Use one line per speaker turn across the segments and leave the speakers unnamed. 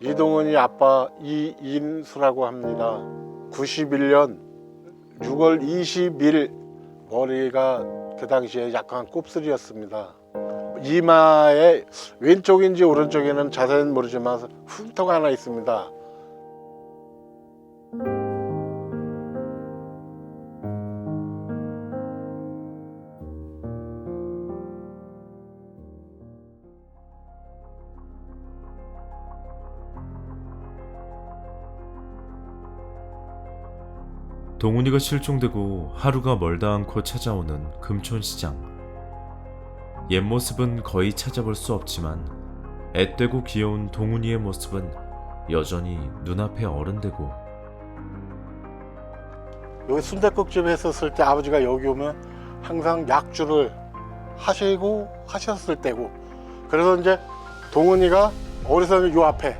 이동훈이 아빠 이인수라고 합니다. 91년 6월 20일 머리가 그 당시에 약간 곱슬이었습니다. 이마에 왼쪽인지 오른쪽에는 자세히는 모르지만 흉터가 하나 있습니다.
동훈이가 실종되고 하루가 멀다 않고 찾아오는 금촌시장. 옛 모습은 거의 찾아볼 수 없지만 앳되고 귀여운 동훈이의 모습은 여전히 눈앞에 어른되고
여기 순대국집 했었을 때 아버지가 여기 오면 항상 약주를 하시고 하셨을 때고 그래서 이제 동훈이가 어디서 요 앞에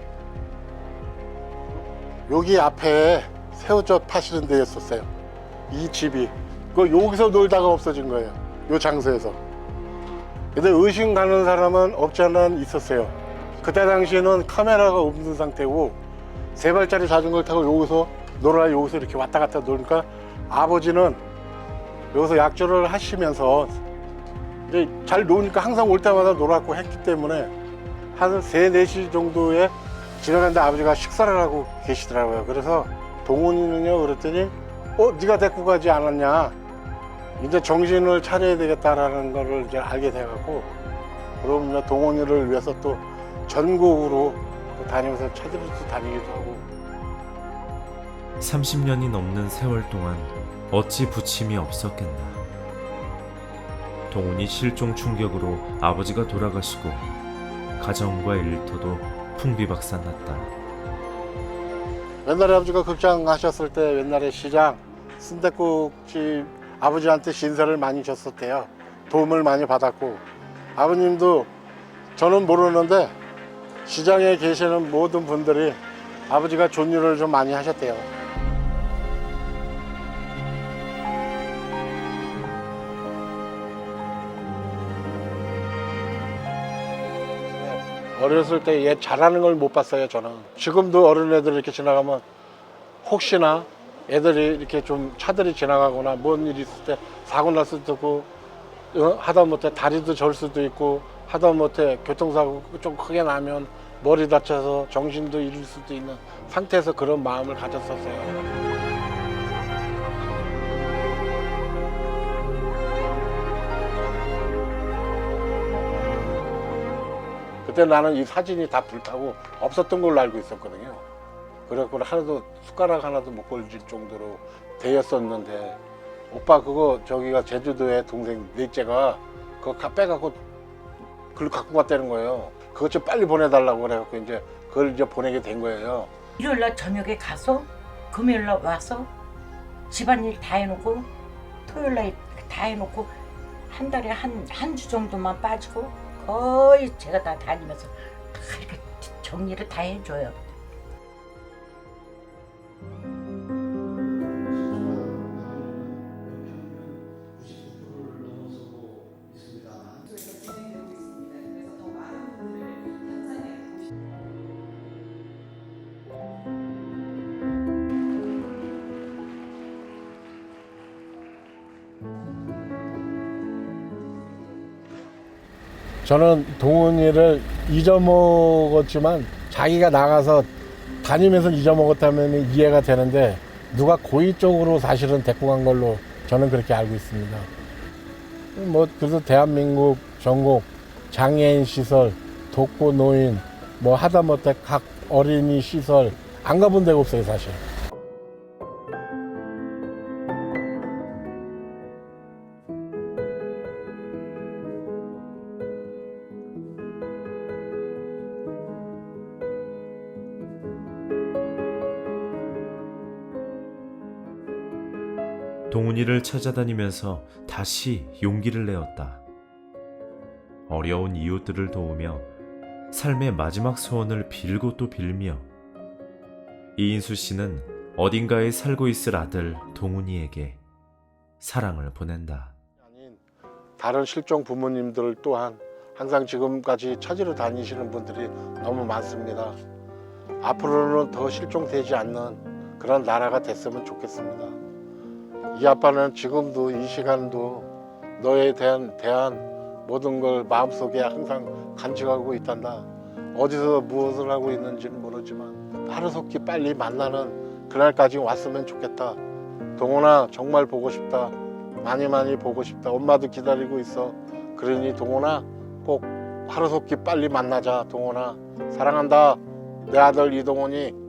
여기 앞에 새우젓 파시는 데였었어요. 이 집이. 그 여기서 놀다가 없어진 거예요. 요 장소에서. 근데 의심 가는 사람은 없지 않아 있었어요. 그때 당시에는 카메라가 없는 상태고 세 발짜리 자전거를 타고 여기서 놀아 여기서 이렇게 왔다 갔다 노니까 아버지는 여기서 약주를 하시면서 이제 잘 노니까 항상 올 때마다 놀았고 했기 때문에 한 세네시 정도에 지나갔는데 아버지가 식사를 하고 계시더라고요. 그래서 동훈이는요 그랬더니 어 네가 데리고 가지 않았냐 이제 정신을 차려야 되겠다라는 거를 이제 알게 돼갖고 그러면 동훈이를 위해서 또 전국으로 또 다니면서 찾으러 다니기도 하고
30년이 넘는 세월 동안 어찌 부침이 없었겠나. 동훈이 실종 충격으로 아버지가 돌아가시고 가정과 일터도 풍비박산났다.
옛날에 아버지가 극장 하셨을 때 옛날에 시장 순댓국집 아버지한테 신세를 많이 졌었대요. 도움을 많이 받았고 아버님도 저는 모르는데 시장에 계시는 모든 분들이 아버지가 존유를 좀 많이 하셨대요. 어렸을 때 얘 잘하는 걸 못 봤어요 저는. 지금도 어린애들 이렇게 지나가면 혹시나 애들이 이렇게 좀 차들이 지나가거나 뭔 일이 있을 때 사고 날 수도 있고 어, 하다못해 다리도 절 수도 있고 하다못해 교통사고 좀 크게 나면 머리 다쳐서 정신도 잃을 수도 있는 상태에서 그런 마음을 가졌었어요 그때 나는 이 사진이 다 불타고 없었던 걸로 알고 있었거든요. 그래갖고 하나도 숟가락 하나도 못 걸질 정도로 되었었는데 오빠 그거 저기가 제주도에 동생 넷째가 그거 가- 빼갖고 그걸 갖고 갔다는 거예요. 그것 좀 빨리 보내달라고 그래갖고 이제 그걸 이제 보내게 된 거예요.
일요일 날 저녁에 가서 금요일 날 와서 집안일 다 해놓고 토요일 날 다 해놓고 한 달에 한 한 주 정도만 빠지고 거의 제가 다 다니면서 다 이렇게 정리를 다 해줘요.
저는 동훈이를 잊어먹었지만 자기가 나가서 다니면서 잊어먹었다면 이해가 되는데 누가 고의 쪽으로 사실은 데리고 간 걸로 저는 그렇게 알고 있습니다. 뭐 그래서 대한민국 전국 장애인 시설, 독거 노인, 뭐 하다못해 각 어린이 시설 안 가본 데가 없어요 사실.
동훈이를 찾아다니면서 다시 용기를 내었다. 어려운 이웃들을 도우며 삶의 마지막 소원을 빌고 또 빌며 이인수 씨는 어딘가에 살고 있을 아들 동훈이에게 사랑을 보낸다.
다른 실종 부모님들 또한 항상 지금까지 찾으러 다니시는 분들이 너무 많습니다. 앞으로는 더 실종되지 않는 그런 나라가 됐으면 좋겠습니다. 이 아빠는 지금도 이 시간도 너에 대한 대한 모든 걸 마음속에 항상 간직하고 있단다. 어디서 무엇을 하고 있는지는 모르지만 하루속히 빨리 만나는 그날까지 왔으면 좋겠다. 동원아 정말 보고 싶다. 많이 많이 보고 싶다. 엄마도 기다리고 있어. 그러니 동원아 꼭 하루속히 빨리 만나자. 동원아 사랑한다. 내 아들 이동원이